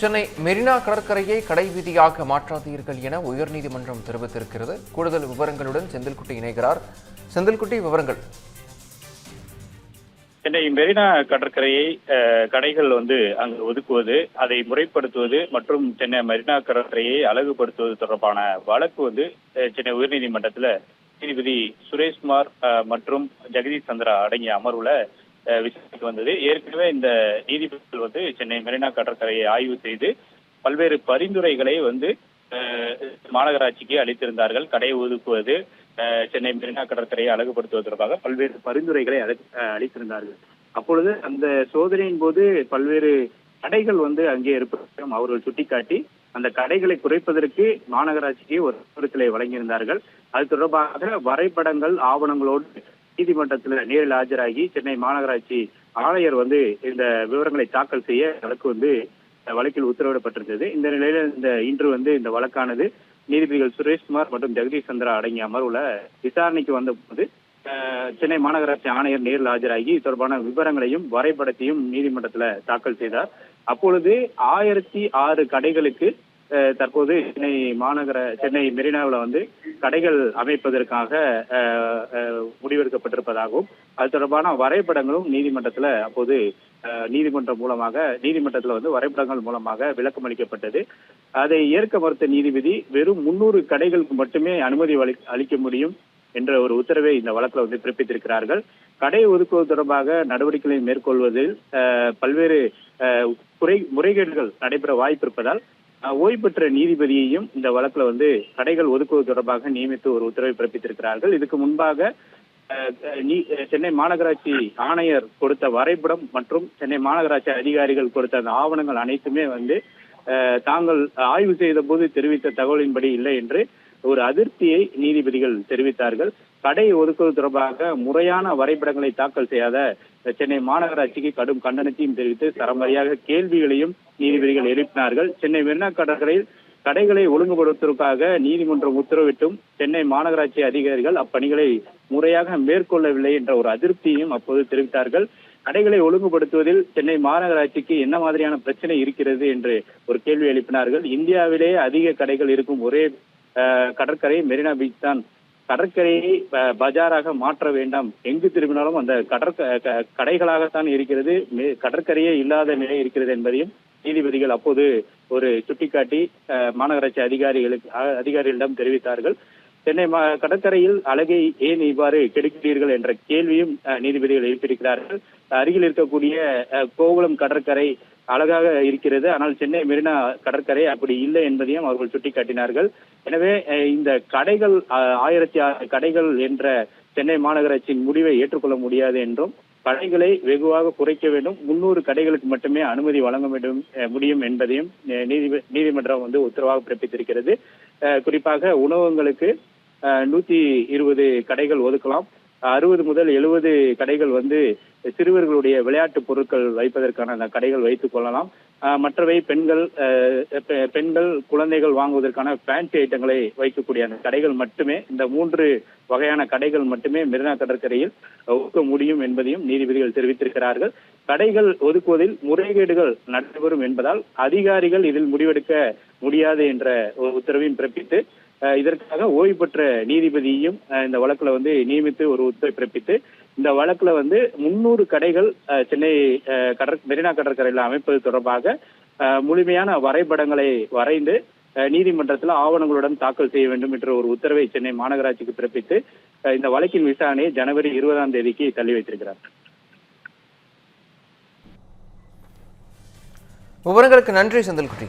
சென்னை மெரினா கடற்கரையை கடைவீதியாக மாற்றாதீர்கள் என உயர்நீதிமன்றம் தெரிவித்திருக்கிறது. கூடுதல் விவரங்களுடன் செந்தில்குட்டி இணைகிறார். செந்தில்குட்டி விவரங்கள். சென்னை மெரினா கடற்கரையை கடைகள் வந்து அங்கு ஒதுக்குவது அதை முறைப்படுத்துவது மற்றும் சென்னை மெரினா கடற்கரையை அழகுபடுத்துவது தொடர்பான வழக்கு வந்து சென்னை உயர்நீதிமன்றத்தில் நீதிபதி சுரேஷ்குமார் மற்றும் ஜெகதீஷ் சந்திரா அடங்கிய அமர்வுல விசாரணைக்கு வந்தது. ஏற்கனவே இந்த நீதிபதிகள் வந்து சென்னை மெரினா கடற்கரையை ஆய்வு செய்து பல்வேறு பரிந்துரைகளை வந்து மாநகராட்சிக்கு அளித்திருந்தார்கள். கடை ஒதுக்குவது சென்னை மெரினா கடற்கரையை அழகுபடுத்துவது தொடர்பாக பல்வேறு பரிந்துரைகளை அஹ், அளித்திருந்தார்கள். அப்பொழுது அந்த சோதனையின் போது பல்வேறு கடைகள் வந்து அங்கே இருப்பதையும் அவர்கள் சுட்டிக்காட்டி அந்த கடைகளை குறைப்பதற்கு மாநகராட்சிக்கு ஒரு அறிவுறுத்தலை வழங்கியிருந்தார்கள். அது தொடர்பாக வரைபடங்கள் ஆவணங்களோடு நீதிமன்றத்தில் நேரில் ஆஜராகி சென்னை மாநகராட்சி ஆணையர் வந்து இந்த விவரங்களை தாக்கல் செய்ய வழக்கு வந்து வழக்கில் உத்தரவிடப்பட்டிருந்தது. இந்த நிலையில இந்த இன்று வந்து இந்த வழக்கானது நீதிபதிகள் சுரேஷ்குமார் மற்றும் ஜெகதீஷ் சந்திரா அடங்கிய அமர்வுல விசாரணைக்கு வந்தபோது போது சென்னை மாநகராட்சி ஆணையர் நேரில் ஆஜராகி தொடர்பான விவரங்களையும் வரைபடத்தையும் நீதிமன்றத்தில் தாக்கல் செய்தார். அப்பொழுது ஆயிரத்தி ஆறு கடைகளுக்கு தற்போது சென்னை மாநகர சென்னை மெரினாவில் வந்து கடைகள் அமைப்பதற்காக அஹ், அஹ், முடிவெடுக்கப்பட்டிருப்பதாகவும் அது தொடர்பான வரைபடங்களும் நீதிமன்றத்துல அப்போது அஹ், நீதிமன்றம் மூலமாக நீதிமன்றத்துல வந்து வரைபடங்கள் மூலமாக விளக்கம் அளிக்கப்பட்டது. அதை ஏற்க மறுத்த நீதிபதி வெறும் முன்னூறு கடைகளுக்கு மட்டுமே அனுமதி அளி- அளிக்க முடியும் என்ற ஒரு உத்தரவை இந்த வழக்குல வந்து பிறப்பித்திருக்கிறார்கள். கடை ஒதுக்குவது தொடர்பாக நடவடிக்கைகளை மேற்கொள்வதில் அஹ், பல்வேறு அஹ், குறை முறைகேடுகள் நடைபெற வாய்ப்பு இருப்பதால் ஓய்வு பெற்ற நீதிபதியையும் இந்த வழக்குல வந்து கடைகள் ஒதுக்குவது தொடர்பாக நியமித்து ஒரு உத்தரவை பிறப்பித்திருக்கிறார்கள். இதுக்கு முன்பாக அஹ், நீ- சென்னை மாநகராட்சி ஆணையர் கொடுத்த வரைபடம் மற்றும் சென்னை மாநகராட்சி அதிகாரிகள் கொடுத்த அந்த ஆவணங்கள் அனைத்துமே வந்து தாங்கள் ஆய்வு செய்த போது தெரிவித்த தகவலின்படி இல்லை என்று ஒரு அதிருப்தியை நீதிபதிகள் தெரிவித்தார்கள். கடை ஒதுக்குவது தொடர்பாக முறையான வரைபடங்களை தாக்கல் செய்யாத சென்னை மாநகராட்சிக்கு கடும் கண்டனத்தையும் தெரிவித்து சரமாரியாக கேள்விகளையும் நீதிபதிகள் எழுப்பினார்கள். சென்னை மெரினா கடற்கரையில் கடைகளை ஒழுங்குபடுத்துவதற்காக நீதிமன்றம் உத்தரவிட்டும் சென்னை மாநகராட்சி அதிகாரிகள் அப்பணிகளை முறையாக மேற்கொள்ளவில்லை என்ற ஒரு அதிருப்தியையும் அப்போது தெரிவித்தார்கள். கடைகளை ஒழுங்குபடுத்துவதில் சென்னை மாநகராட்சிக்கு என்ன மாதிரியான பிரச்சனை இருக்கிறது என்று ஒரு கேள்வி எழுப்பினார்கள். இந்தியாவிலேயே அதிக கடைகள் இருக்கும் ஒரே கடற்கரை மெரினா பீச் தான். கடற்கரையை பஜாராக மாற்ற வேண்டாம். எங்கு திரும்பினாலும் அந்த கடற்க க- கடைகளாகத்தான் இருக்கிறது. மே- கடற்கரையே இல்லாத நிலை இருக்கிறது என்பதையும் நீதிபதிகள் அப்போது ஒரு சுட்டிக்காட்டி அஹ், மாநகராட்சி அதிகாரிகளுக்கு அதிகாரிகளிடம் தெரிவித்தார்கள். சென்னை மா- கடற்கரையில் அழகை ஏன் இவ்வாறு கெடுக்கிறீர்கள் என்ற கேள்வியும் நீதிபதிகள் எழுப்பியிருக்கிறார்கள். அருகில் இருக்கக்கூடிய அஹ், கோகுளம் கடற்கரை அழகாக இருக்கிறது. ஆனால் சென்னை மெரினா கடற்கரை அப்படி இல்லை என்பதையும் அவர்கள் சுட்டிக்காட்டினார்கள். எனவே இந்த கடைகள் அஹ், ஆயிரத்தி ஆறு கடைகள் என்ற சென்னை மாநகராட்சியின் முடிவை ஏற்றுக்கொள்ள முடியாது என்றும் கடைகளை வெகுவாக குறைக்க வேண்டும். முன்னூறு கடைகளுக்கு மட்டுமே அனுமதி வழங்க வேண்டும் முடியும் என்பதையும் நீதிமன்றம் வந்து உத்தரவாக பிறப்பித்திருக்கிறது. குறிப்பாக உணவகங்களுக்கு நூத்தி இருபது கடைகள் ஒதுக்கலாம். அறுபது முதல் எழுபது கடைகள் வந்து சிறுவர்களுடைய விளையாட்டு பொருட்கள் வைப்பதற்கான அந்த கடைகள் வைத்துக் கொள்ளலாம். மற்றவை பெண்கள் பெண்கள் குழந்தைகள் வாங்குவதற்கான ஃபேன்சி ஐட்டங்களை வைக்கக்கூடிய அந்த கடைகள் மட்டுமே இந்த மூன்று வகையான கடைகள் மட்டுமே மெரினா கடற்கரையில் ஒதுக்க முடியும் என்பதையும் நீதிபதிகள் தெரிவித்திருக்கிறார்கள். கடைகள் ஒதுக்குவதில் முறைகேடுகள் நடைபெறும் என்பதால் அதிகாரிகள் இதில் முடிவெடுக்க முடியாது என்ற ஒரு உத்தரவையும் பிறப்பித்து அஹ், இதற்காக ஓய்வு பெற்ற நீதிபதியையும் இந்த வழக்குல வந்து நியமித்து ஒரு உத்தரவை பிறப்பித்து இந்த வழக்குல வந்து முன்னூறு கடைகள் அஹ், சென்னை அஹ், கடற் மெரினா கடற்கரையில் அமைப்பது தொடர்பாக முழுமையான வரைபடங்களை வரைந்து நீதிமன்றத்தில் ஆவணங்களுடன் தாக்கல் செய்ய வேண்டும் என்ற ஒரு உத்தரவை சென்னை மாநகராட்சிக்கு பிறப்பித்து இந்த வழக்கின் விசாரணையை ஜனவரி இருபதாம் தேதிக்கு தள்ளி வைத்திருக்கிறார். விவரங்களுக்கு நன்றி செந்தில்குட்டி.